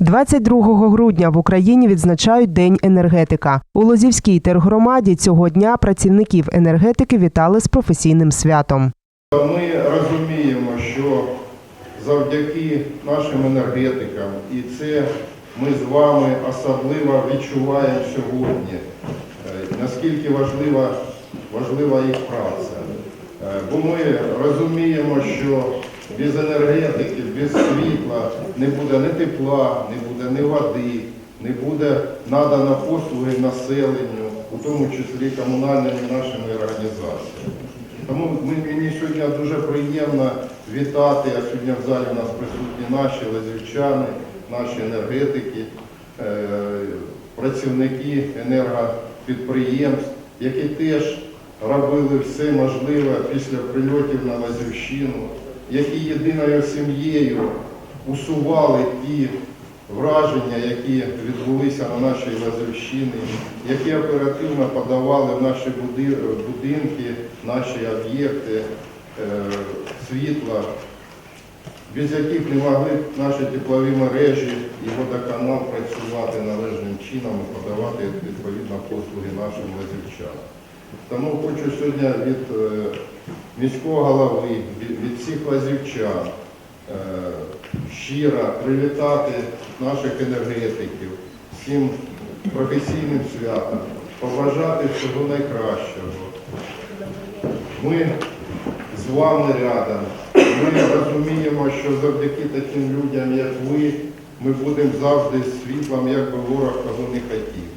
22 грудня в Україні відзначають День енергетика. У Лозівській тергромаді цього дня працівників енергетики вітали з професійним святом. Ми розуміємо, що завдяки нашим енергетикам, і це ми з вами особливо відчуваємо сьогодні, е, наскільки важлива, важлива їх праця. Е, Бо ми розуміємо, що без енергетики, без світла не буде ні тепла, не буде ні води, не буде надано послуги населенню, у тому числі комунальними нашими організаціями. Тому мені сьогодні дуже приємно вітати, а сьогодні в залі у нас присутні наші лазівчани, наші енергетики, е, працівники енергопідприємств, які теж робили все можливе після прильотів на Лазівщину, які єдиною сім'єю усували ті враження, які відбулися на нашій Лазівщині, які оперативно подавали в наші будинки, наші об'єкти е, світла, без яких не могли наші теплові мережі і водоканал працювати належним чином і подавати відповідно послуги нашим лазівчанам. Тому хочу сьогодні від е, міського голови, від, всіх лазівчан е, щиро привітати наших енергетиків всім професійним святом, побажати всього найкращого. Ми з вами рядом. Ми розуміємо, що завдяки таким людям, як ви, ми будемо завжди світлом, як би ворог того не хотів.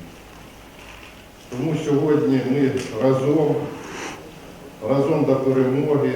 Тому сьогодні ми разом, разом до перемоги.